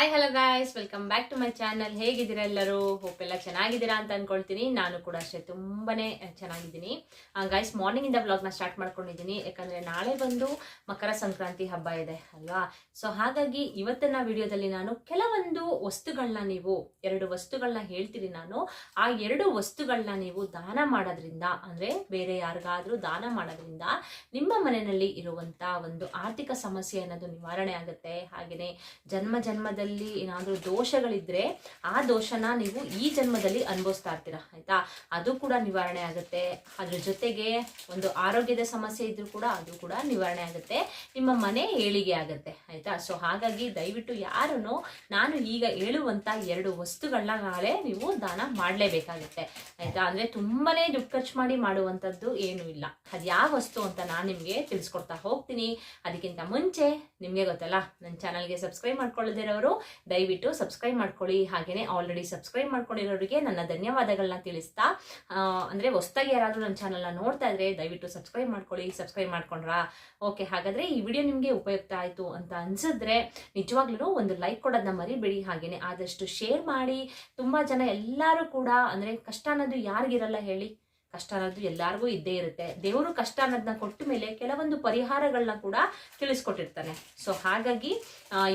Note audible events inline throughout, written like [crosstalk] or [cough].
Hi hello guys welcome back to my channel ಹೇಗಿದ್ದೀರಾ ಎಲ್ಲರೂ? Hope ಎಲ್ಲ ಚೆನ್ನಾಗಿದ್ದೀರಾ ಅಂತ ಅನ್ಕೊಳ್ತೀನಿ. ನಾನು ಕೂಡ ಅಷ್ಟೇ ತುಂಬಾನೇ ಚೆನ್ನಾಗಿದ್ದೀನಿ. ಗಾಯ್ಸ್ ಮಾರ್ನಿಂಗ್ ಇಂದ ವ್ಲಾಗ್ನ ಸ್ಟಾರ್ಟ್ ಮಾಡ್ಕೊಂಡಿದ್ದೀನಿ. ಯಾಕಂದರೆ ನಾಳೆ ಬಂದು ಮಕರ ಸಂಕ್ರಾಂತಿ ಹಬ್ಬ ಇದೆ, ಅಲ್ವಾ? ಸೊ ಹಾಗಾಗಿ ಇವತ್ತಿನ ವಿಡಿಯೋದಲ್ಲಿ ನಾನು ಕೆಲವೊಂದು ವಸ್ತುಗಳನ್ನ ನೀವು, ಎರಡು ವಸ್ತುಗಳನ್ನ ಹೇಳ್ತೀನಿ ನಾನು. ಆ ಎರಡು ವಸ್ತುಗಳನ್ನ ನೀವು ದಾನ ಮಾಡೋದ್ರಿಂದ, ಅಂದರೆ ಬೇರೆ ಯಾರಿಗಾದರೂ ದಾನ ಮಾಡೋದ್ರಿಂದ ನಿಮ್ಮ ಮನೆಯಲ್ಲಿ ಇರುವಂಥ ಒಂದು ಆರ್ಥಿಕ ಸಮಸ್ಯೆ ಅನ್ನೋದು ನಿವಾರಣೆ ಆಗುತ್ತೆ. ಹಾಗೆಯೇ ಜನ್ಮ ಜನ್ಮದಲ್ಲಿ ಏನಾದರೂ ದೋಷಗಳಿದ್ರೆ ಆ ದೋಷನ ನೀವು ಈ ಜನ್ಮದಲ್ಲಿ ಅನುಭವಿಸ್ತಾ ಇರ್ತೀರಾ, ಆಯ್ತಾ? ಅದು ಕೂಡ ನಿವಾರಣೆ ಆಗುತ್ತೆ. ಅದ್ರ ಜೊತೆಗೆ ಒಂದು ಆರೋಗ್ಯದ ಸಮಸ್ಯೆ ಇದ್ರೂ ಕೂಡ ಅದು ಕೂಡ ನಿವಾರಣೆ ಆಗುತ್ತೆ. ನಿಮ್ಮ ಮನೆ ಏಳಿಗೆ ಆಗುತ್ತೆ, ಆಯ್ತಾ? ಸೊ ಹಾಗಾಗಿ ದಯವಿಟ್ಟು ಯಾರನ್ನು ನಾನು ಈಗ ಹೇಳುವಂತ ಎರಡು ವಸ್ತುಗಳನ್ನ ನಾಳೆ ನೀವು ದಾನ ಮಾಡಲೇಬೇಕಾಗುತ್ತೆ, ಆಯ್ತಾ? ಅಂದ್ರೆ ತುಂಬಾನೇ ದುಡ್ಡು ಖರ್ಚು ಮಾಡಿ ಮಾಡುವಂಥದ್ದು ಏನು ಇಲ್ಲ. ಅದು ಯಾವ ವಸ್ತು ಅಂತ ನಾನು ನಿಮಗೆ ತಿಳಿಸ್ಕೊಡ್ತಾ ಹೋಗ್ತೀನಿ. ಅದಕ್ಕಿಂತ ಮುಂಚೆ ನಿಮಗೆ ಗೊತ್ತಲ್ಲ ನನ್ನ ಚಾನಲ್ಗೆ ಸಬ್ಸ್ಕ್ರೈಬ್ ಮಾಡ್ಕೊಳ್ಳದಿರೋರು ದಯವಿಟ್ಟು ಸಬ್ಸ್ಕ್ರೈಬ್ ಮಾಡ್ಕೊಳ್ಳಿ. ಹಾಗೆಯೇ ಆಲ್ರೆಡಿ ಸಬ್ಸ್ಕ್ರೈಬ್ ಮಾಡ್ಕೊಂಡಿರೋರಿಗೆ ನನ್ನ ಧನ್ಯವಾದಗಳನ್ನ ತಿಳಿಸ್ತಾ ಅಂದರೆ ಹೊಸ್ದಾಗಿ ಯಾರಾದರೂ ನನ್ನ ಚಾನಲ್ನ ನೋಡ್ತಾ ಇದ್ರೆ ದಯವಿಟ್ಟು ಸಬ್ಸ್ಕ್ರೈಬ್ ಮಾಡ್ಕೊಳ್ಳಿ. ಸಬ್ಸ್ಕ್ರೈಬ್ ಮಾಡ್ಕೊಂಡ್ರಾ? ಓಕೆ ಹಾಗಾದ್ರೆ ಈ ವಿಡಿಯೋ ನಿಮಗೆ ಉಪಯುಕ್ತ ಆಯಿತು ಅಂತ ಅನ್ಸಿದ್ರೆ ನಿಜವಾಗ್ಲೂ ಒಂದು ಲೈಕ್ ಕೊಡೋದನ್ನ ಮರಿಬೇಡಿ. ಹಾಗೆಯೇ ಆದಷ್ಟು ಶೇರ್ ಮಾಡಿ. ತುಂಬಾ ಜನ ಎಲ್ಲರೂ ಕೂಡ, ಅಂದ್ರೆ ಕಷ್ಟ ಅನ್ನೋದು ಯಾರಿಗಿರಲ್ಲ ಹೇಳಿ. ಕಷ್ಟ ಅನ್ನೋದು ಎಲ್ಲರಿಗೂ ಇದ್ದೇ ಇರುತ್ತೆ. ದೇವರು ಕಷ್ಟ ಅನ್ನೋದನ್ನ ಕೊಟ್ಟ ಮೇಲೆ ಕೆಲವೊಂದು ಪರಿಹಾರಗಳನ್ನ ಕೂಡ ತಿಳಿಸ್ಕೊಟ್ಟಿರ್ತಾನೆ. ಸೊ ಹಾಗಾಗಿ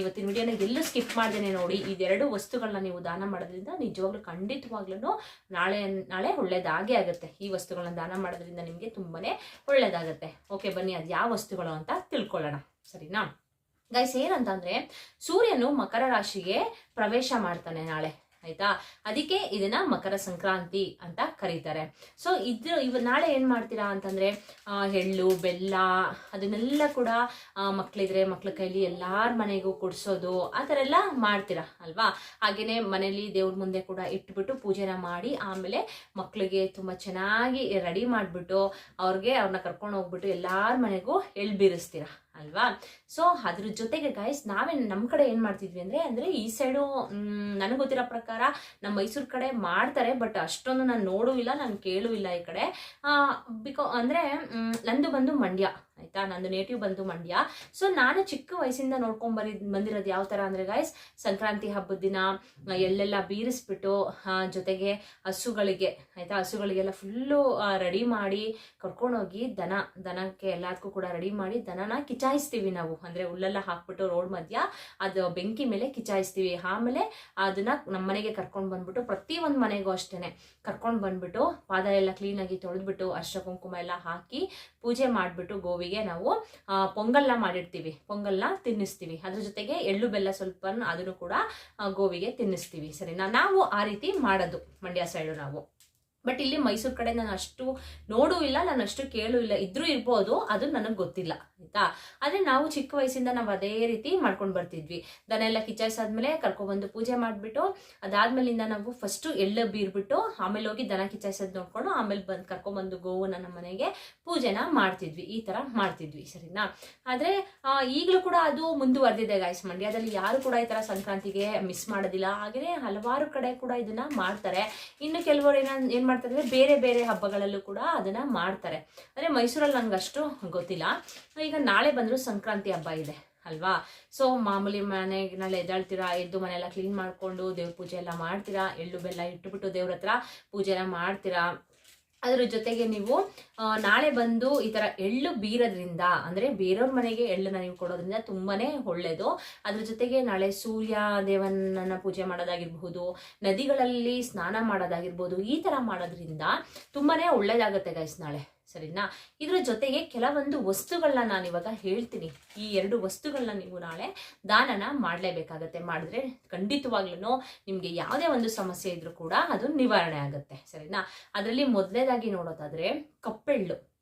ಇವತ್ತಿನ ವಿಡಿಯೋನ ಎಲ್ಲೂ ಸ್ಕಿಪ್ ಮಾಡ್ದೇನೆ ನೋಡಿ. ಇದೆರಡು ವಸ್ತುಗಳನ್ನ ನೀವು ದಾನ ಮಾಡೋದ್ರಿಂದ ನಿಜವಾಗ್ಲೂ ಖಂಡಿತವಾಗ್ಲೂ ನಾಳೆ ನಾಳೆ ಒಳ್ಳೇದಾಗೇ ಆಗುತ್ತೆ. ಈ ವಸ್ತುಗಳನ್ನ ದಾನ ಮಾಡೋದ್ರಿಂದ ನಿಮಗೆ ತುಂಬಾನೇ ಒಳ್ಳೇದಾಗುತ್ತೆ. ಓಕೆ ಬನ್ನಿ, ಅದು ಯಾವ ವಸ್ತುಗಳು ಅಂತ ತಿಳ್ಕೊಳ್ಳೋಣ. ಸರಿನಾ? ಗೈಸ್ ಏನಂತಂದ್ರೆ, ಸೂರ್ಯನು ಮಕರ ರಾಶಿಗೆ ಪ್ರವೇಶ ಮಾಡ್ತಾನೆ ನಾಳೆ. ಆಯ್ತಾ? ಅದಕ್ಕೆ ಇದನ್ನ ಮಕರ ಸಂಕ್ರಾಂತಿ ಅಂತ ಕರೀತಾರೆ. ಸೊ ಇದ್ರ ಇವ ನಾಳೆ ಏನ್ ಮಾಡ್ತೀರಾ ಅಂತಂದ್ರೆ ಎಳ್ಳು, ಬೆಲ್ಲ, ಅದನ್ನೆಲ್ಲ ಕೂಡ ಮಕ್ಳಿದ್ರೆ ಮಕ್ಳ ಕೈಲಿ ಎಲ್ಲಾರ ಮನೆಗೂ ಕೊಡ್ಸೋದು, ಆ ಥರ ಎಲ್ಲ ಮಾಡ್ತೀರಾ ಅಲ್ವಾ? ಹಾಗೇನೆ ಮನೇಲಿ ದೇವ್ರ ಮುಂದೆ ಕೂಡ ಇಟ್ಬಿಟ್ಟು ಪೂಜೆನ ಮಾಡಿ, ಆಮೇಲೆ ಮಕ್ಳಿಗೆ ತುಂಬಾ ಚೆನ್ನಾಗಿ ರೆಡಿ ಮಾಡಿಬಿಟ್ಟು ಅವ್ರಿಗೆ ಅವ್ರನ್ನ ಕರ್ಕೊಂಡು ಹೋಗ್ಬಿಟ್ಟು ಎಲ್ಲಾರ ಮನೆಗೂ ಎಳ್ ಬೀರಿಸ್ತೀರಾ? ಅಲ್ವಾ? ಸೊ ಅದ್ರ ಜೊತೆಗೆ ಗೈಸ್ ನಾವೇ ನಮ್ಮ ಕಡೆ ಏನು ಮಾಡ್ತಿದ್ವಿ ಅಂದ್ರೆ ಅಂದ್ರೆ ಈ ಸೈಡು ನನಗೆ ಗೊತ್ತಿರೋ ಪ್ರಕಾರ ನಮ್ಮ ಮೈಸೂರು ಕಡೆ ಮಾಡ್ತಾರೆ, ಬಟ್ ಅಷ್ಟೊಂದು ನಾನು ನೋಡೂ ಇಲ್ಲ ನಾನು ಕೇಳೂ ಇಲ್ಲ ಈ ಕಡೆ. ಬಿಕಾ ಅಂದ್ರೆ ನಂದು ಬಂದು ಮಂಡ್ಯ. ಆಯ್ತಾ? ನಂದು ನೇಟಿವ್ ಬಂದು ಮಂಡ್ಯ. ಸೊ ನಾನು ಚಿಕ್ಕ ವಯಸ್ಸಿಂದ ನೋಡ್ಕೊಂಡ್ ಬರಿ ಬಂದಿರೋದು ಯಾವ ತರ ಅಂದ್ರೆ ಗಾಯ್ಸ್ ಸಂಕ್ರಾಂತಿ ಹಬ್ಬದ ದಿನ ಎಲ್ಲೆಲ್ಲ ಬೀರಿಸ್ಬಿಟ್ಟು ಜೊತೆಗೆ ಹಸುಗಳಿಗೆ, ಆಯ್ತಾ? ಹಸುಗಳಿಗೆಲ್ಲ ಫುಲ್ಲು ರೆಡಿ ಮಾಡಿ ಕರ್ಕೊಂಡೋಗಿ ದನ, ದನಕ್ಕೆ ಎಲ್ಲದಕ್ಕೂ ಕೂಡ ರೆಡಿ ಮಾಡಿ ದನನ ಕಿಚಾಯಿಸ್ತೀವಿ ನಾವು. ಅಂದ್ರೆ ಹುಲ್ಲೆಲ್ಲ ಹಾಕ್ಬಿಟ್ಟು ರೋಡ್ ಮಧ್ಯ, ಅದು ಬೆಂಕಿ ಮೇಲೆ ಕಿಚಾಯಿಸ್ತೀವಿ. ಆಮೇಲೆ ಅದನ್ನ ನಮ್ಮ ಮನೆಗೆ ಕರ್ಕೊಂಡು ಬಂದ್ಬಿಟ್ಟು, ಪ್ರತಿ ಒಂದು ಮನೆಗೂ ಅಷ್ಟೇನೆ, ಕರ್ಕೊಂಡು ಬಂದ್ಬಿಟ್ಟು ಪಾದ ಎಲ್ಲ ಕ್ಲೀನಾಗಿ ತೊಳೆದ್ಬಿಟ್ಟು, ಅರ್ಶ ಕುಂಕುಮ ಎಲ್ಲ ಹಾಕಿ ಪೂಜೆ ಮಾಡಿಬಿಟ್ಟು ಗೋವಿಗೆ ನಾವು ಆ, ಪೊಂಗಲ್ನ ಮಾಡಿರ್ತೀವಿ. ಪೊಂಗಲ್ನ ತಿನ್ನಿಸ್ತೀವಿ. ಅದ್ರ ಜೊತೆಗೆ ಎಳ್ಳು ಬೆಲ್ಲ ಸ್ವಲ್ಪ ಅದನ್ನು ಕೂಡ ಗೋವಿಗೆ ತಿನ್ನಿಸ್ತೀವಿ. ಸರಿನಾ? ನಾವು ಆ ರೀತಿ ಮಾಡೋದು ಮಂಡ್ಯ ಸೈಡು ನಾವು. ಬಟ್ ಇಲ್ಲಿ ಮೈಸೂರು ಕಡೆ ನಾನು ಅಷ್ಟು ನೋಡೂ ಇಲ್ಲ, ನಾನು ಅಷ್ಟು ಕೇಳೂ ಇಲ್ಲ. ಇದ್ರೂ ಇರ್ಬೋದು, ಅದು ನನಗೆ ಗೊತ್ತಿಲ್ಲ, ಆಯ್ತಾ? ಆದರೆ ನಾವು ಚಿಕ್ಕ ವಯಸ್ಸಿಂದ ನಾವು ಅದೇ ರೀತಿ ಮಾಡ್ಕೊಂಡು ಬರ್ತಿದ್ವಿ. ದನ ಎಲ್ಲ ಕಿಚಾಯಿಸಾದ್ಮೇಲೆ ಕರ್ಕೊಬಂದು ಪೂಜೆ ಮಾಡಿಬಿಟ್ಟು, ಅದಾದ್ಮೇಲಿಂದ ನಾವು ಫಸ್ಟ್ ಎಳ್ಳು ಬೀರ್ಬಿಟ್ಟು, ಆಮೇಲೆ ಹೋಗಿ ದನ ಕಿಚಾಯಿಸೋದು ನೋಡ್ಕೊಂಡು, ಆಮೇಲೆ ಬಂದು ಕರ್ಕೊಂಬಂದು ಗೋವನ್ನ ನಮ್ಮ ಮನೆಗೆ ಪೂಜೆನ ಮಾಡ್ತಿದ್ವಿ. ಈ ತರ ಮಾಡ್ತಿದ್ವಿ, ಸರಿನಾ? ಆದ್ರೆ ಈಗಲೂ ಕೂಡ ಅದು ಮುಂದುವರೆದಿದೆ ಗಾಯ್ಸ್ ಮಂಡ್ಯದಲ್ಲಿ ಯಾರು ಕೂಡ ಈ ತರ ಸಂಕ್ರಾಂತಿಗೆ ಮಿಸ್ ಮಾಡೋದಿಲ್ಲ. ಹಾಗೆಯೇ ಹಲವಾರು ಕಡೆ ಕೂಡ ಇದನ್ನ ಮಾಡ್ತಾರೆ. ಇನ್ನು ಕೆಲವರು ಏನ ಏನ್ ಮಾಡ್ತಾರೆ ಬೇರೆ ಬೇರೆ ಹಬ್ಬಗಳಲ್ಲೂ ಕೂಡ ಅದನ್ನ ಮಾಡ್ತಾರೆ. ಅಂದ್ರೆ ಮೈಸೂರಲ್ಲಿ ನಂಗೆ ಅಷ್ಟು ಗೊತ್ತಿಲ್ಲ. ಈಗ ನಾಳೆ ಬಂದರೂ ಸಂಕ್ರಾಂತಿ ಹಬ್ಬ ಇದೆ, ಅಲ್ವಾ? ಸೊ ಮಾಮೂಲಿ ಮನೆಗಳಲ್ಲಿ ಎದ್ದಾಳ್ತೀರಾ, ಎದ್ದು ಮನೆಯೆಲ್ಲ ಕ್ಲೀನ್ ಮಾಡ್ಕೊಂಡು ದೇವ್ರ ಪೂಜೆ ಎಲ್ಲ ಮಾಡ್ತೀರಾ, ಎಳ್ಳು ಬೆಲ್ಲ ಇಟ್ಟುಬಿಟ್ಟು ದೇವ್ರ ಹತ್ರ ಪೂಜೆ ಎಲ್ಲ ಮಾಡ್ತೀರಾ? ಅದ್ರ ಜೊತೆಗೆ ನೀವು ನಾಳೆ ಬಂದು ಈ ತರ ಎಳ್ಳು ಬೀರೋದ್ರಿಂದ, ಅಂದ್ರೆ ಬೇರೆಯವ್ರ ಮನೆಗೆ ಎಳ್ಳನ್ನ ನೀವು ಕೊಡೋದ್ರಿಂದ ತುಂಬಾನೇ ಒಳ್ಳೇದು. ಅದ್ರ ಜೊತೆಗೆ ನಾಳೆ ಸೂರ್ಯ ದೇವನನ್ನ ಪೂಜೆ ಮಾಡೋದಾಗಿರ್ಬಹುದು, ನದಿಗಳಲ್ಲಿ ಸ್ನಾನ ಮಾಡೋದಾಗಿರ್ಬೋದು, ಈ ತರ ಮಾಡೋದ್ರಿಂದ ತುಂಬಾನೇ ಒಳ್ಳೇದಾಗತ್ತೆ ಗೈಸ್ ನಾಳೆ. ಸರಿನಾ? ಇದ್ರ ಜೊತೆಗೆ ಕೆಲವೊಂದು ವಸ್ತುಗಳನ್ನ ನಾನು ಇವಾಗ ಹೇಳ್ತೀನಿ. ಈ ಎರಡು ವಸ್ತುಗಳನ್ನ ನೀವು ನಾಳೆ ದಾನನ ಮಾಡಲೇಬೇಕಾಗತ್ತೆ. ಮಾಡಿದ್ರೆ ಖಂಡಿತವಾಗ್ಲೂ ನಿಮಗೆ ಯಾವುದೇ ಒಂದು ಸಮಸ್ಯೆ ಇದ್ರೂ ಕೂಡ ಅದು ನಿವಾರಣೆ ಆಗುತ್ತೆ. ಸರಿನಾ? ಅದರಲ್ಲಿ ಮೊದಲನೇದಾಗಿ ನೋಡೋದಾದ್ರೆ ಕಪ್ಪೆಳ್ಳು.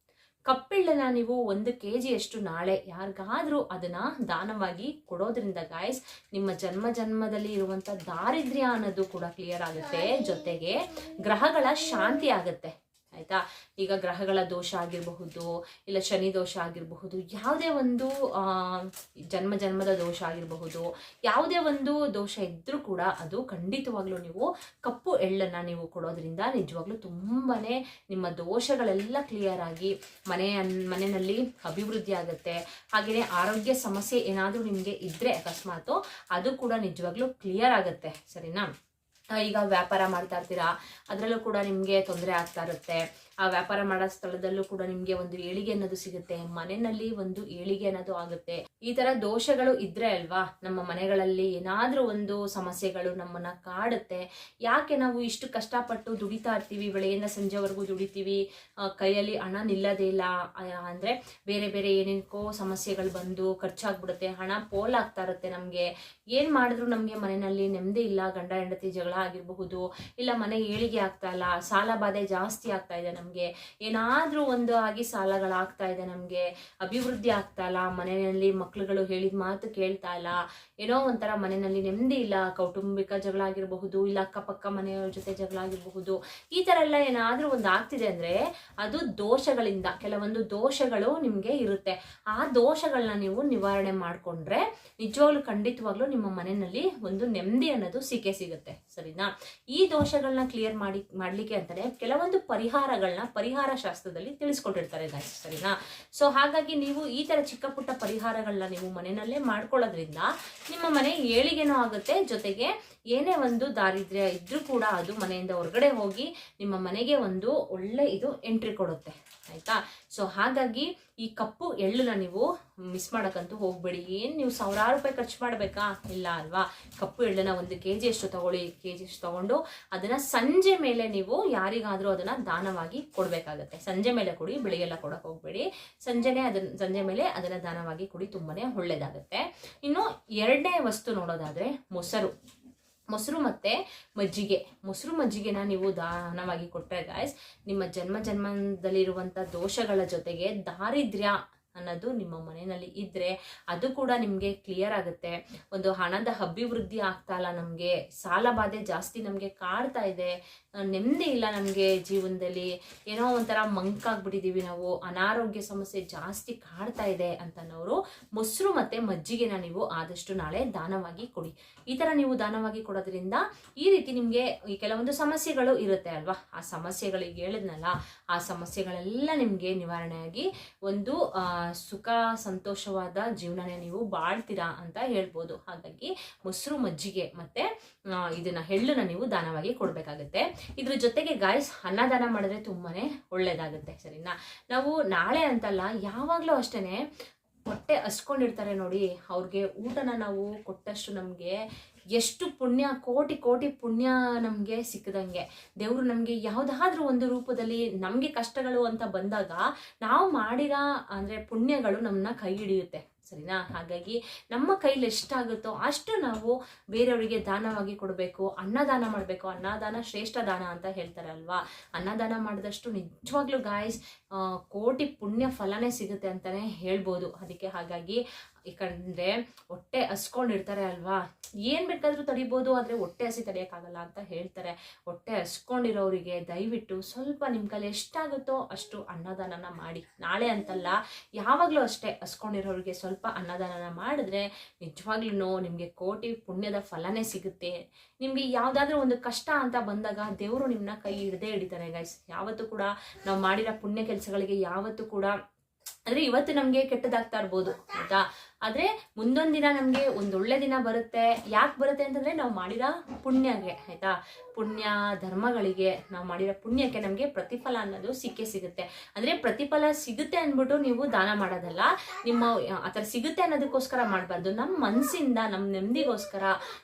ಕಪ್ಪೆಳ್ಳನ್ನ ನೀವು ಒಂದು ಕೆ ಜಿಯಷ್ಟು ನಾಳೆ ಯಾರಿಗಾದರೂ ಅದನ್ನ ದಾನವಾಗಿ ಕೊಡೋದ್ರಿಂದ ಗಾಯಸ್ ನಿಮ್ಮ ಜನ್ಮ ಜನ್ಮದಲ್ಲಿ ಇರುವಂತ ದಾರಿದ್ರ್ಯ ಅನ್ನೋದು ಕೂಡ ಕ್ಲಿಯರ್ ಆಗುತ್ತೆ. ಜೊತೆಗೆ ಗ್ರಹಗಳ ಶಾಂತಿ ಆಗುತ್ತೆ. ಆಯ್ತಾ ಈಗ ಗ್ರಹಗಳ ದೋಷ ಆಗಿರಬಹುದು, ಇಲ್ಲ ಶನಿ ದೋಷ ಆಗಿರಬಹುದು, ಯಾವುದೇ ಒಂದು ಜನ್ಮ ಜನ್ಮದ ದೋಷ ಆಗಿರಬಹುದು, ಯಾವುದೇ ಒಂದು ದೋಷ ಇದ್ದರೂ ಕೂಡ ಅದು ಖಂಡಿತವಾಗ್ಲೂ ನೀವು ಕಪ್ಪು ಎಳ್ಳನ್ನು ನೀವು ಕೊಡೋದ್ರಿಂದ ನಿಜವಾಗ್ಲೂ ತುಂಬಾ ನಿಮ್ಮ ದೋಷಗಳೆಲ್ಲ ಕ್ಲಿಯರ್ ಆಗಿ ಮನೆಯ ಮನೆಯಲ್ಲಿ ಅಭಿವೃದ್ಧಿ ಆಗುತ್ತೆ. ಹಾಗೆಯೇ ಆರೋಗ್ಯ ಸಮಸ್ಯೆ ಏನಾದರೂ ನಿಮಗೆ ಇದ್ದರೆ ಅಕಸ್ಮಾತು ಅದು ಕೂಡ ನಿಜವಾಗ್ಲೂ ಕ್ಲಿಯರ್ ಆಗುತ್ತೆ. ಸರಿನಾ? ಈಗ ವ್ಯಾಪಾರ ಮಾಡ್ತಾ ಇರ್ತೀರಾ ಅದರಲ್ಲೂ ಕೂಡ ನಿಮಗೆ ತೊಂದರೆ ಆಗ್ತಾ ಇರುತ್ತೆ. ಆ ವ್ಯಾಪಾರ ಮಾಡೋ ಸ್ಥಳದಲ್ಲೂ ಕೂಡ ನಿಮಗೆ ಒಂದು ಏಳಿಗೆ ಅನ್ನೋದು ಸಿಗುತ್ತೆ, ಮನೆಯಲ್ಲಿ ಒಂದು ಏಳಿಗೆ ಅನ್ನೋದು ಆಗುತ್ತೆ. ಈ ತರ ದೋಷಗಳು ಇದ್ರೆ ಅಲ್ವಾ, ನಮ್ಮ ಮನೆಗಳಲ್ಲಿ ಏನಾದ್ರೂ ಒಂದು ಸಮಸ್ಯೆಗಳು ನಮ್ಮನ್ನ ಕಾಡುತ್ತೆ. ಯಾಕೆ ನಾವು ಇಷ್ಟು ಕಷ್ಟಪಟ್ಟು ದುಡಿತಾ ಇರ್ತೀವಿ ಬೆಳೆಯಿಂದ ಸಂಜೆವರೆಗೂ ದುಡಿತೀವಿ ಕೈಯಲ್ಲಿ ಹಣ ನಿಲ್ಲದೇ ಇಲ್ಲ ಅಂದ್ರೆ ಬೇರೆ ಬೇರೆ ಏನೇನಕ್ಕೋ ಸಮಸ್ಯೆಗಳು ಬಂದು ಖರ್ಚಾಗ್ಬಿಡುತ್ತೆ, ಹಣ ಪೋಲಾಗ್ತಾ ಇರುತ್ತೆ ನಮಗೆ. ಏನ್ ಮಾಡಿದ್ರು ನಮಗೆ ಮನೆಯಲ್ಲಿ ನೆಮ್ಮದಿ ಇಲ್ಲ, ಗಂಡ ಹೆಂಡತಿ ಜಗಳ ಆಗಿರಬಹುದು, ಇಲ್ಲ ಮನೆ ಏಳಿಗೆ ಆಗ್ತಾ ಇಲ್ಲ, ಸಾಲ ಬಾಧೆ ಜಾಸ್ತಿ ಆಗ್ತಾ ಇದೆ ನಮಗೆ. ಏನಾದ್ರೂ ಒಂದು ಆಗಿ ಸಾಲಗಳಾಗ್ತಾ ಇದೆ ನಮಗೆ, ಅಭಿವೃದ್ಧಿ ಆಗ್ತಾ ಇಲ್ಲ, ಮನೆಯಲ್ಲಿ ಮಕ್ಳುಗಳು ಹೇಳಿದ ಮಾತು ಕೇಳ್ತಾ ಇಲ್ಲ, ಏನೋ ಒಂಥರ ಮನೆಯಲ್ಲಿ ನೆಮ್ಮದಿ ಇಲ್ಲ, ಕೌಟುಂಬಿಕ ಜಗಳ ಆಗಿರಬಹುದು, ಇಲ್ಲ ಅಕ್ಕಪಕ್ಕ ಮನೆಯವ್ರ ಜೊತೆ ಜಗಳ ಆಗಿರಬಹುದು, ಈ ಥರ ಎಲ್ಲ ಏನಾದ್ರೂ ಒಂದು ಆಗ್ತಿದೆ ಅಂದ್ರೆ ಅದು ದೋಷಗಳಿಂದ, ಕೆಲವೊಂದು ದೋಷಗಳು ನಿಮಗೆ ಇರುತ್ತೆ. ಆ ದೋಷಗಳನ್ನ ನೀವು ನಿವಾರಣೆ ಮಾಡಿಕೊಂಡ್ರೆ ನಿಜವಾಗ್ಲೂ ಖಂಡಿತವಾಗ್ಲೂ ನಿಮ್ಮ ಮನೆಯಲ್ಲಿ ಒಂದು ನೆಮ್ಮದಿ ಅನ್ನೋದು ಸಿಕ್ಕೇ ಸಿಗುತ್ತೆ. ಸರಿನಾ? ಈ ದೋಷಗಳನ್ನ ಕ್ಲಿಯರ್ ಮಾಡಿ, ಮಾಡ್ಲಿಕ್ಕೆ ಅಂತಾನೆ ಕೆಲವೊಂದು ಪರಿಹಾರಗಳನ್ನ ಪರಿಹಾರ ಶಾಸ್ತ್ರದಲ್ಲಿ ತಿಳಿಸ್ಕೊಟ್ಟಿರ್ತಾರೆ guys, ಸರಿನಾ? ಸೊ ಹಾಗಾಗಿ ನೀವು ಈ ತರ ಚಿಕ್ಕ ಪುಟ್ಟ ಪರಿಹಾರಗಳನ್ನ ನೀವು ಮನೆಯಲ್ಲೇ ಮಾಡ್ಕೊಳ್ಳೋದ್ರಿಂದ ನಿಮ್ಮ ಮನೆ ಏಳಿಗೆನೂ ಆಗುತ್ತೆ ಜೊತೆಗೆ ಏನೇ ಒಂದು ದಾರಿದ್ರ್ಯ ಇದ್ರೂ ಕೂಡ ಅದು ಮನೆಯಿಂದ ಹೊರಗಡೆ ಹೋಗಿ ನಿಮ್ಮ ಮನೆಗೆ ಒಂದು ಒಳ್ಳೆ ಇದು ಎಂಟ್ರಿ ಕೊಡುತ್ತೆ, ಆಯ್ತಾ? ಸೊ ಹಾಗಾಗಿ ಈ ಕಪ್ಪು ಎಳ್ಳನ್ನ ನೀವು ಮಿಸ್ ಮಾಡಕ್ಕಂತೂ ಹೋಗ್ಬೇಡಿ. ಏನು ನೀವು ಸಾವಿರಾರು ರೂಪಾಯಿ ಖರ್ಚು ಮಾಡಬೇಕಾ? ಇಲ್ಲ ಅಲ್ವಾ? ಕಪ್ಪು ಎಳ್ಳನ್ನ ಒಂದು ಕೆ ಜಿ ಅಷ್ಟು ತಗೊಳ್ಳಿ ಕೆ ಜಿ ಅಷ್ಟು ತಗೊಂಡು ಅದನ್ನ ಸಂಜೆ ಮೇಲೆ ನೀವು ಯಾರಿಗಾದರೂ ಅದನ್ನ ದಾನವಾಗಿ ಕೊಡ್ಬೇಕಾಗತ್ತೆ. ಸಂಜೆ ಮೇಲೆ ಕೊಡಿ ಬೆಳಿಗ್ಗೆಲ್ಲ ಕೊಡೋಕೆ ಹೋಗ್ಬೇಡಿ. ಸಂಜೆನೆ ಅದನ್ನ ಸಂಜೆ ಮೇಲೆ ಅದನ್ನ ದಾನವಾಗಿ ಕೊಡಿ, ತುಂಬಾನೇ ಒಳ್ಳೆಯದಾಗುತ್ತೆ ಇನ್ನು ಎರಡನೇ ವಸ್ತು ನೋಡೋದಾದ್ರೆ ಮೊಸರು. ಮೊಸರು ಮತ್ತೆ ಮಜ್ಜಿಗೆ. ಮೊಸರು ಮಜ್ಜಿಗೆನ ನೀವು ದಾನವಾಗಿ ಕೊಟ್ಟರೆ ಗಾಯ್ಸ್ ನಿಮ್ಮ ಜನ್ಮ ಜನ್ಮದಲ್ಲಿರುವಂಥ ದೋಷಗಳ ಜೊತೆಗೆ ದಾರಿದ್ರ್ಯ ಅನ್ನೋದು ನಿಮ್ಮ ಮನೆಯಲ್ಲಿ ಇದ್ದರೆ ಅದು ಕೂಡ ನಿಮಗೆ ಕ್ಲಿಯರ್ ಆಗುತ್ತೆ. ಒಂದು ಹಣದ ಅಭಿವೃದ್ಧಿ ಆಗ್ತಾ ಇಲ್ಲ, ನಮಗೆ ಸಾಲ ಬಾಧೆ ಜಾಸ್ತಿ ನಮಗೆ ಕಾಡ್ತಾ ಇದೆ. ನೆಮ್ಮದಿ ಇಲ್ಲ ನಮಗೆ ಜೀವನದಲ್ಲಿ. ಏನೋ ಒಂಥರ ಮಂಕಾಗ್ಬಿಟ್ಟಿದ್ದೀವಿ ನಾವು. ಅನಾರೋಗ್ಯ ಸಮಸ್ಯೆ ಜಾಸ್ತಿ ಕಾಡ್ತಾ ಇದೆ ಅಂತನವರು ಮೊಸರು ಮತ್ತೆ ಮಜ್ಜಿಗೆನ ನೀವು ಆದಷ್ಟು ನಾಳೆ ದಾನವಾಗಿ ಕೊಡಿ. ಈ ಥರ ನೀವು ದಾನವಾಗಿ ಕೊಡೋದ್ರಿಂದ ಈ ರೀತಿ ನಿಮಗೆ ಈ ಕೆಲವೊಂದು ಸಮಸ್ಯೆಗಳು ಇರುತ್ತೆ ಅಲ್ವಾ? ಆ ಸಮಸ್ಯೆಗಳಿಗೆ ಹೇಳಿದ್ನಲ್ಲ, ಆ ಸಮಸ್ಯೆಗಳೆಲ್ಲ ನಿಮಗೆ ನಿವಾರಣೆಯಾಗಿ ಒಂದು ಸುಖ, ಸಂತೋಷವಾದ ಜೀವನನೇ ನೀವು ಬಾಳ್ತೀರಾ ಅಂತ ಹೇಳ್ಬೋದು. ಹಾಗಾಗಿ ಮೊಸರು ಮಜ್ಜಿಗೆ ಮತ್ತೆ ಇದನ್ನ ಎಳ್ಳನ್ನ ನೀವು ದಾನವಾಗಿ ಕೊಡ್ಬೇಕಾಗತ್ತೆ. ಇದ್ರ ಜೊತೆಗೆ ಗಾಯ್ಸ್ ಅನ್ನದಾನ ಮಾಡಿದ್ರೆ ತುಂಬಾನೇ ಒಳ್ಳೇದಾಗುತ್ತೆ, ಸರಿನಾ? ನಾವು ನಾಳೆ ಅಂತಲ್ಲ, ಯಾವಾಗ್ಲೂ ಅಷ್ಟೇನೆ, ಹೊಟ್ಟೆ ಹಸ್ಕೊಂಡಿರ್ತಾರೆ ನೋಡಿ, ಅವ್ರಿಗೆ ಊಟನ ನಾವು ಕೊಟ್ಟಷ್ಟು ನಮಗೆ ಎಷ್ಟು ಪುಣ್ಯ, ಕೋಟಿ ಕೋಟಿ ಪುಣ್ಯ ನಮಗೆ ಸಿಕ್ಕದಂಗೆ. ದೇವರು ನಮಗೆ ಯಾವುದಾದ್ರೂ ಒಂದು ರೂಪದಲ್ಲಿ ನಮಗೆ ಕಷ್ಟಗಳು ಅಂತ ಬಂದಾಗ ನಾವು ಮಾಡಿರೋ ಅಂದರೆ ಪುಣ್ಯಗಳು ನಮ್ಮನ್ನ ಕೈ ಹಿಡಿಯುತ್ತೆ. ಸರಿನಾ? ಹಾಗಾಗಿ ನಮ್ಮ ಕೈಲಿ ಎಷ್ಟಾಗುತ್ತೋ ಅಷ್ಟು ನಾವು ಬೇರೆಯವರಿಗೆ ದಾನವಾಗಿ ಕೊಡಬೇಕು, ಅನ್ನದಾನ ಮಾಡಬೇಕು. ಅನ್ನದಾನ ಶ್ರೇಷ್ಠ ದಾನ ಅಂತ ಹೇಳ್ತಾರೆ ಅಲ್ವಾ ಅನ್ನದಾನ ಮಾಡಿದಷ್ಟು ನಿಜವಾಗ್ಲೂ ಗಾಯ್ಸ್ ಕೋಟಿ ಪುಣ್ಯ ಫಲನೇ ಸಿಗುತ್ತೆ ಅಂತಾನೆ ಹೇಳ್ಬೋದು. ಅದಕ್ಕೆ ಹಾಗಾಗಿ ಯಾಕಂದರೆ ಹೊಟ್ಟೆ ಹಸ್ಕೊಂಡಿರ್ತಾರೆ ಅಲ್ವಾ? ಏನು ಬೇಕಾದರೂ ತಡಿಬೋದು, ಆದರೆ ಹೊಟ್ಟೆ ಹಸಿ ತಡೆಯೋಕ್ಕಾಗಲ್ಲ ಅಂತ ಹೇಳ್ತಾರೆ. ಹೊಟ್ಟೆ ಹಸ್ಕೊಂಡಿರೋರಿಗೆ ದಯವಿಟ್ಟು ಸ್ವಲ್ಪ ನಿಮ್ಮ ಕೈಲಿ ಎಷ್ಟಾಗುತ್ತೋ ಅಷ್ಟು ಅನ್ನದಾನನ ಮಾಡಿ. ನಾಳೆ ಅಂತಲ್ಲ, ಯಾವಾಗಲೂ ಅಷ್ಟೇ ಹಸ್ಕೊಂಡಿರೋರಿಗೆ ಸ್ವಲ್ಪ ಅನ್ನದಾನನ ಮಾಡಿದ್ರೆ ನಿಜವಾಗ್ಲೂ ನಿಮಗೆ ಕೋಟಿ ಪುಣ್ಯದ ಫಲನೇ ಸಿಗುತ್ತೆ. ನಿಮಗೆ ಯಾವುದಾದ್ರೂ ಒಂದು ಕಷ್ಟ ಅಂತ ಬಂದಾಗ ದೇವರು ನಿಮ್ಮನ್ನ ಕೈ ಹಿಡ್ದೇ ಹಿಡಿತಾರೆ ಗೈಸ್ ಯಾವತ್ತೂ ಕೂಡ ನಾವು ಮಾಡಿರೋ ಪುಣ್ಯ ಕೆಲಸಗಳಿಗೆ ಯಾವತ್ತೂ ಕೂಡ ಅಂದ್ರೆ ಇವತ್ತು ನಮ್ಗೆ ಕೆಟ್ಟದಾಗ್ತಾ ಇರ್ಬೋದು ಆಯ್ತಾ? ಆದ್ರೆ ಮುಂದೊಂದು ದಿನ ನಮ್ಗೆ ಒಂದೊಳ್ಳೆ ದಿನ ಬರುತ್ತೆ. ಯಾಕೆ ಬರುತ್ತೆ ಅಂತಂದ್ರೆ ನಾವು ಮಾಡಿರೋ ಪುಣ್ಯಗೆ, ಆಯ್ತಾ? ಪುಣ್ಯ ಧರ್ಮಗಳಿಗೆ ನಾವು ಮಾಡಿರೋ ಪುಣ್ಯಕ್ಕೆ ನಮ್ಗೆ ಪ್ರತಿಫಲ ಅನ್ನೋದು ಸಿಕ್ಕೇ ಸಿಗುತ್ತೆ. ಅಂದ್ರೆ ಪ್ರತಿಫಲ ಸಿಗುತ್ತೆ ಅಂದ್ಬಿಟ್ಟು ನೀವು ದಾನ ಮಾಡೋದಲ್ಲ, ನಿಮ್ಮ, ಆ ಥರ ಸಿಗುತ್ತೆ ಅನ್ನೋದಕ್ಕೋಸ್ಕರ ಮಾಡಬಾರ್ದು. ನಮ್ಮ ಮನಸ್ಸಿಂದ ನಮ್ಮ ನೆಮ್ಮದಿಗೋಸ್ಕರ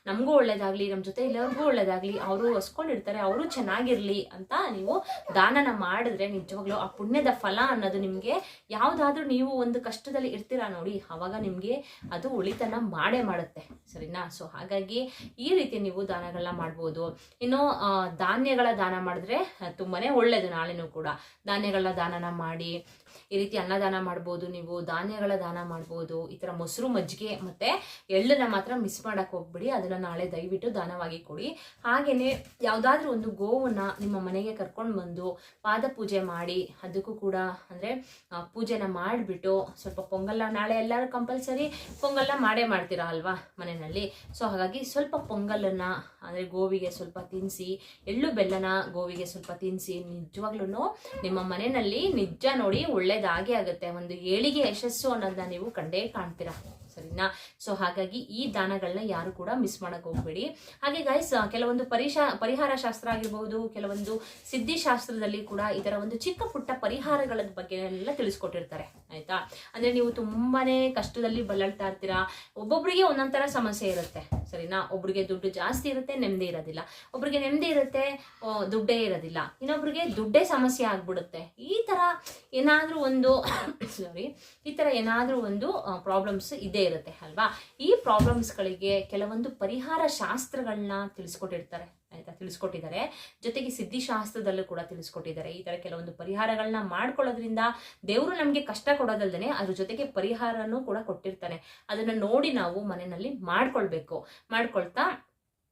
ನಮಗೂ ಒಳ್ಳೇದಾಗ್ಲಿ ನಮ್ಮ ಜೊತೆ ಎಲ್ಲರಿಗೂ ಒಳ್ಳೇದಾಗ್ಲಿ, ಅವರು ಹೊಸ್ಕೊಂಡಿರ್ತಾರೆ ಅವರು ಚೆನ್ನಾಗಿರ್ಲಿ ಅಂತ ನೀವು ದಾನನ ಮಾಡಿದ್ರೆ ನಿಜವಾಗ್ಲೂ ಆ ಪುಣ್ಯದ ಫಲ ಅನ್ನೋದು ನಿಮಗೆ ಯಾವ್ದಾದ್ರೂ ನೀವು ಒಂದು ಕಷ್ಟದಲ್ಲಿ ಇರ್ತೀರಾ ನೋಡಿ, ಅವಾಗ ನಿಮಗೆ ಅದು ಉಳಿತನ ಮಾಡೇ ಮಾಡುತ್ತೆ, ಸರಿನಾ? ಸೊ ಹಾಗಾಗಿ ಈ ರೀತಿ ನೀವು ದಾನಗಳನ್ನ ಮಾಡ್ಬೋದು. ಇನ್ನು ಧಾನ್ಯಗಳ ದಾನ ಮಾಡಿದ್ರೆ ತುಂಬಾನೇ ಒಳ್ಳೇದು ನಾಳೆನೂ ಕೂಡ. ಧಾನ್ಯಗಳ ದಾನನ ಮಾಡಿ ಈ ರೀತಿ ಅನ್ನದಾನ ಮಾಡ್ಬೋದು, ನೀವು ಧಾನ್ಯಗಳ ದಾನ ಮಾಡ್ಬೋದು, ಈ ಥರ ಮೊಸರು ಮಜ್ಜಿಗೆ ಮತ್ತು ಎಳ್ಳನ್ನ ಮಾತ್ರ ಮಿಸ್ ಮಾಡೋಕ್ಕೆ ಹೋಗ್ಬಿಡಿ, ಅದನ್ನು ನಾಳೆ ದಯವಿಟ್ಟು ದಾನವಾಗಿ ಕೊಡಿ. ಹಾಗೆಯೇ ಯಾವುದಾದ್ರೂ ಒಂದು ಗೋವನ್ನು ನಿಮ್ಮ ಮನೆಗೆ ಕರ್ಕೊಂಡು ಬಂದು ಪಾದ ಪೂಜೆ ಮಾಡಿ, ಅದಕ್ಕೂ ಕೂಡ ಅಂದರೆ ಪೂಜೆನ ಮಾಡಿಬಿಟ್ಟು ಸ್ವಲ್ಪ ಪೊಂಗಲ್ಲ ನಾಳೆ ಎಲ್ಲರೂ ಕಂಪಲ್ಸರಿ ಪೊಂಗಲ್ನ ಮಾಡೇ ಮಾಡ್ತೀರಾ ಅಲ್ವಾ ಮನೆಯಲ್ಲಿ? ಸೊ ಹಾಗಾಗಿ ಸ್ವಲ್ಪ ಪೊಂಗಲನ್ನು ಅಂದರೆ ಗೋವಿಗೆ ಸ್ವಲ್ಪ ತಿನ್ನಿಸಿ ಎಳ್ಳು ಬೆಲ್ಲನ ಗೋವಿಗೆ ಸ್ವಲ್ಪ ತಿನ್ನಿಸಿ ನಿಜವಾಗ್ಲೂ ನಿಮ್ಮ ಮನೆಯಲ್ಲಿ ನಿಜ ನೋಡಿ ಒಳ್ಳೇದಾಗೇ ಆಗುತ್ತೆ. ಒಂದು ಏಳಿಗೆ ಯಶಸ್ಸು ಅನ್ನೋದನ್ನ ನೀವು ಕಂಡೇ ಕಾಣ್ತೀರಾ? ಸರಿನಾ? ಸೊ ಹಾಗಾಗಿ ಈ ದಾನಗಳನ್ನ ಯಾರು ಕೂಡ ಮಿಸ್ ಮಾಡಕ್ ಹೋಗ್ಬೇಡಿ. ಹಾಗೆ ಗೈಸ್ ಕೆಲವೊಂದು ಪರಿಶಾ ಪರಿಹಾರ ಶಾಸ್ತ್ರ ಆಗಿರ್ಬಹುದು ಕೆಲವೊಂದು ಸಿದ್ಧಿ ಶಾಸ್ತ್ರದಲ್ಲಿ ಕೂಡ ತರ ಒಂದು ಚಿಕ್ಕ ಪುಟ್ಟ ಪರಿಹಾರಗಳ ಬಗ್ಗೆ ಎಲ್ಲ ತಿಳಿಸ್ಕೊಟ್ಟಿರ್ತಾರೆ. ಆಯ್ತಾ? ಅಂದ್ರೆ ನೀವು ತುಂಬಾನೇ ಕಷ್ಟದಲ್ಲಿ ಬಲ್ಲಾಡ್ತಾ ಇರ್ತೀರಾ? ಒಬ್ಬೊಬ್ಬರಿಗೆ ಒಂದೊಂದ್ ತರ ಸಮಸ್ಯೆ ಇರುತ್ತೆ. ಸರಿನಾ? ಒಬ್ರಿಗೆ ದುಡ್ಡು ಜಾಸ್ತಿ ಇರುತ್ತೆ, ನೆಮ್ಮದಿ ಇರೋದಿಲ್ಲ. ಒಬ್ರಿಗೆ ನೆಮ್ಮದಿ ಇರುತ್ತೆ ದುಡ್ಡೇ ಇರೋದಿಲ್ಲ. ಇನ್ನೊಬ್ರಿಗೆ ದುಡ್ಡೇ ಸಮಸ್ಯೆ ಆಗ್ಬಿಡುತ್ತೆ. ಈ ತರ ಏನಾದ್ರೂ ಒಂದು [coughs] ಸಾರಿ ಈ ತರ ಏನಾದ್ರೂ ಒಂದು ಪ್ರಾಬ್ಲಮ್ಸ್ ಇದೇ ಇರುತ್ತೆ, ಅಲ್ವಾ? ಈ ಪ್ರಾಬ್ಲಮ್ಸ್ಗಳಿಗೆ ಕೆಲವೊಂದು ಪರಿಹಾರ ಶಾಸ್ತ್ರಗಳನ್ನ ತಿಳಿಸ್ಕೊಟ್ಟಿರ್ತಾರೆ. ಆಯ್ತಾ ತಿಳಿಸ್ಕೊಟ್ಟಿದ್ದಾರೆ. ಜೊತೆಗೆ ಸಿದ್ಧಿಶಾಸ್ತ್ರದಲ್ಲೂ ಕೂಡ ತಿಳಿಸ್ಕೊಟ್ಟಿದ್ದಾರೆ. ಈ ತರ ಕೆಲವೊಂದು ಪರಿಹಾರಗಳನ್ನ ಮಾಡ್ಕೊಳ್ಳೋದ್ರಿಂದ ದೇವರು ನಮಗೆ ಕಷ್ಟ ಕೊಡೋದಲ್ದೇನೆ ಅದ್ರ ಜೊತೆಗೆ ಪರಿಹಾರನೂ ಕೂಡ ಕೊಟ್ಟಿರ್ತಾನೆ. ಅದನ್ನ ನೋಡಿ ನಾವು ಮನೆಯಲ್ಲಿ ಮಾಡ್ಕೊಳ್ಬೇಕು. ಮಾಡ್ಕೊಳ್ತಾ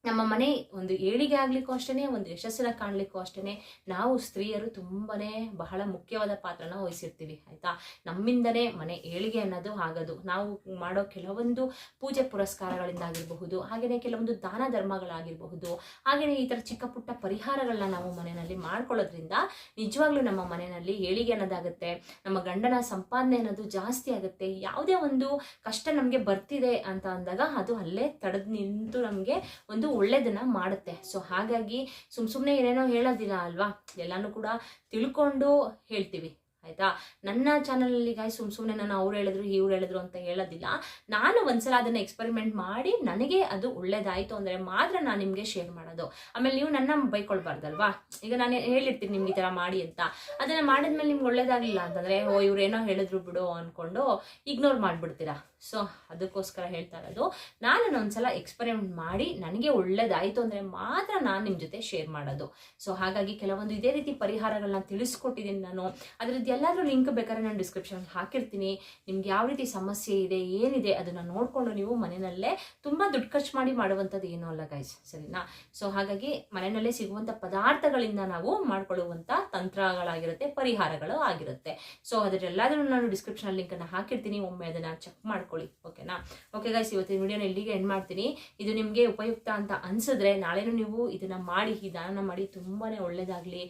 ನಮ್ಮ ಮನೆ ಒಂದು ಏಳಿಗೆ ಆಗ್ಲಿಕ್ಕೂ ಅಷ್ಟೇ ಒಂದು ಯಶಸ್ಸಿನ ಕಾಣ್ಲಿಕ್ಕೂ ಅಷ್ಟೇ ನಾವು ಸ್ತ್ರೀಯರು ತುಂಬಾನೇ ಬಹಳ ಮುಖ್ಯವಾದ ಪಾತ್ರನ ವಹಿಸಿರ್ತೀವಿ, ಆಯ್ತಾ? ನಮ್ಮಿಂದನೇ ಮನೆ ಏಳಿಗೆ ಅನ್ನೋದು ಆಗೋದು. ನಾವು ಮಾಡೋ ಕೆಲವೊಂದು ಪೂಜೆ ಪುರಸ್ಕಾರಗಳಿಂದ ಆಗಿರಬಹುದು ಹಾಗೆಯೇ ಕೆಲವೊಂದು ದಾನ ಧರ್ಮಗಳಾಗಿರಬಹುದು ಹಾಗೆಯೇ ಈ ಥರ ಚಿಕ್ಕ ಪುಟ್ಟ ಪರಿಹಾರಗಳನ್ನ ನಾವು ಮನೆಯಲ್ಲಿ ಮಾಡ್ಕೊಳ್ಳೋದ್ರಿಂದ ನಿಜವಾಗ್ಲೂ ನಮ್ಮ ಮನೆಯಲ್ಲಿ ಏಳಿಗೆ ಅನ್ನೋದಾಗುತ್ತೆ, ನಮ್ಮ ಗಂಡನ ಸಂಪಾದನೆ ಅನ್ನೋದು ಜಾಸ್ತಿ ಆಗುತ್ತೆ, ಯಾವುದೇ ಒಂದು ಕಷ್ಟ ನಮಗೆ ಬರ್ತಿದೆ ಅಂತ ಅಂದಾಗ ಅದು ಅಲ್ಲೇ ತಡೆದು ನಿಂತು ನಮಗೆ ಒಂದು ಒಳ್ಳೇದನ್ನ ಮಾಡುತ್ತೆ. ಸೊ ಹಾಗಾಗಿ ಸುಮ್ ಸುಮ್ಮನೆ ಏನೇನೋ ಹೇಳೋದಿಲ್ಲ ಅಲ್ವಾ? ಎಲ್ಲಾನು ಕೂಡ ತಿಳ್ಕೊಂಡು ಹೇಳ್ತೀವಿ. ಆಯ್ತಾ? ನನ್ನ ಚಾನಲಲ್ಲಿ ಗಾಯ್ ಸುಮ್ ಸುಮ್ಮನೆ ನಾನು ಅವ್ರು ಹೇಳಿದ್ರು ಇವ್ರು ಹೇಳಿದ್ರು ಅಂತ ಹೇಳೋದಿಲ್ಲ. ನಾನು ಒಂದ್ಸಲ ಅದನ್ನ ಎಕ್ಸ್ಪೆರಿಮೆಂಟ್ ಮಾಡಿ ನನಗೆ ಅದು ಒಳ್ಳೇದಾಯ್ತು ಅಂದ್ರೆ ಮಾತ್ರ ನಾನು ನಿಮಗೆ ಶೇರ್ ಮಾಡೋದು. ಆಮೇಲೆ ನೀವು ನನ್ನ ಬೈಕೊಳ್ಬಾರ್ದಲ್ವಾ? ಈಗ ನಾನು ಹೇಳಿರ್ತೀನಿ ನಿಮ್ಗೆ ಈ ಥರ ಮಾಡಿ ಅಂತ. ಅದನ್ನ ಮಾಡಿದ್ಮೇಲೆ ನಿಮ್ಗೆ ಒಳ್ಳೇದಾಗಲಿಲ್ಲ ಅಂತಂದ್ರೆ, ಓ ಇವ್ರೇನೋ ಹೇಳಿದ್ರು ಬಿಡು ಅನ್ಕೊಂಡು ಇಗ್ನೋರ್ ಮಾಡ್ಬಿಡ್ತೀರಾ? ಸೊ ಅದಕ್ಕೋಸ್ಕರ ಹೇಳ್ತಾ ಇರೋದು, ನಾನು ಒಂದ್ಸಲ ಎಕ್ಸ್ಪೆರಿಮೆಂಟ್ ಮಾಡಿ ನನಗೆ ಒಳ್ಳೇದಾಯ್ತು ಅಂದ್ರೆ ಮಾತ್ರ ನಾನು ನಿಮ್ಮ ಜೊತೆ ಶೇರ್ ಮಾಡೋದು. ಸೊ ಹಾಗಾಗಿ ಕೆಲವೊಂದು ಇದೇ ರೀತಿ ಪರಿಹಾರಗಳನ್ನ ತಿಳಿಸ್ಕೊಟ್ಟಿದ್ದೀನಿ ನಾನು. ಅದ್ರದ್ದು ಎಲ್ಲಾದರೂ ಲಿಂಕ್ ಬೇಕಾದ್ರೆ ನಾನು ಡಿಸ್ಕ್ರಿಪ್ಷನ್ ಹಾಕಿರ್ತೀನಿ. ನಿಮ್ಗೆ ಯಾವ ರೀತಿ ಸಮಸ್ಯೆ ಇದೆ, ಏನಿದೆ ಅದನ್ನ ನೋಡ್ಕೊಂಡು ನೀವು ಮನೆಯಲ್ಲೇ ತುಂಬಾ ದುಡ್ಡು ಖರ್ಚು ಮಾಡಿ ಮಾಡುವಂಥದ್ದು ಏನೂ ಅಲ್ಲ ಗೈಸ್ ಸರಿನಾ? ಸೊ ಹಾಗಾಗಿ ಮನೆಯಲ್ಲೇ ಸಿಗುವಂಥ ಪದಾರ್ಥಗಳಿಂದ ನಾವು ಮಾಡ್ಕೊಳ್ಳುವಂಥ ತಂತ್ರಗಳಾಗಿರುತ್ತೆ, ಪರಿಹಾರಗಳು ಆಗಿರುತ್ತೆ. ಸೊ ಅದರೆಲ್ಲಾದರೂ ನಾನು ಡಿಸ್ಕ್ರಿಪ್ಷನ್ ಲಿಂಕ್ ಅನ್ನ ಹಾಕಿರ್ತೀನಿ. ಒಮ್ಮೆ ಅದನ್ನ ಚೆಕ್ ಮಾಡ್ಕೊಳ್ಳಿ. ಓಕೆನಾ ಓಕೆ ಗೈಸ್ ಇವತ್ತಿನ ವಿಡಿಯೋನ ಇಲ್ಲಿಗೆ ಎಂಡ್ ಮಾಡ್ತೀನಿ. ಇದು ನಿಮಗೆ ಉಪಯುಕ್ತ ಅಂತ ಅನ್ಸಿದ್ರೆ ನಾಳೆನೂ ನೀವು ಇದನ್ನ ಮಾಡಿ, ಈ ದಾನ ಮಾಡಿ ತುಂಬಾನೇ ಒಳ್ಳೇದಾಗ್ಲಿ.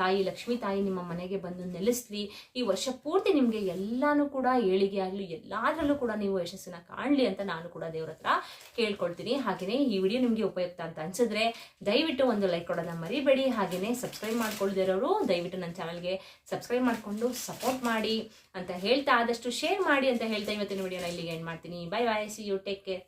ತಾಯಿ, ಲಕ್ಷ್ಮೀ ತಾಯಿ ನಿಮ್ಮ ಮನೆಗೆ ಬಂದು ನೆಲೆಸ್ಲಿ ಈ ವರ್ಷ ಪೂರ್ತಿ ನಿಮಗೆ ಎಲ್ಲಾನು ಕೂಡ ಏಳಿಗೆ ಆಗಲಿ, ಎಲ್ಲಾದ್ರಲ್ಲೂ ಕೂಡ ನೀವು ಯಶಸ್ಸನ್ನ ಕಾಣಲಿ ಅಂತ ನಾನು ಕೂಡ ದೇವ್ರ ಹತ್ರ ಕೇಳ್ಕೊಳ್ತೀನಿ. ಹಾಗೆಯೇ ಈ ವಿಡಿಯೋ ನಿಮಗೆ ಉಪಯುಕ್ತ ಅಂತ ಅನ್ಸಿದ್ರೆ ದಯವಿಟ್ಟು ಒಂದು ಲೈಕ್ ಕೊಡೋದನ್ನ ಮರಿಬೇಡಿ. ಹಾಗೆಯೇ ಸಬ್ಸ್ಕ್ರೈಬ್ ಮಾಡ್ಕೊಳ್ದಿರೋರು ದಯವಿಟ್ಟು ನನ್ನ ಚಾನಲ್ಗೆ ಸಬ್ಸ್ಕ್ರೈಬ್ ಮಾಡಿಕೊಂಡು ಸಪೋರ್ಟ್ ಮಾಡಿ ಅಂತ ಹೇಳ್ತಾ ಆದಷ್ಟು ಶೇರ್ ಮಾಡಿ ಅಂತ ಹೇಳ್ತಾ ಇವತ್ತಿನ ವಿಡಿಯೋನ ಇಲ್ಲಿಗೆ ಎಂಡ್ ಮಾಡ್ತೀನಿ. Bye bye see you take care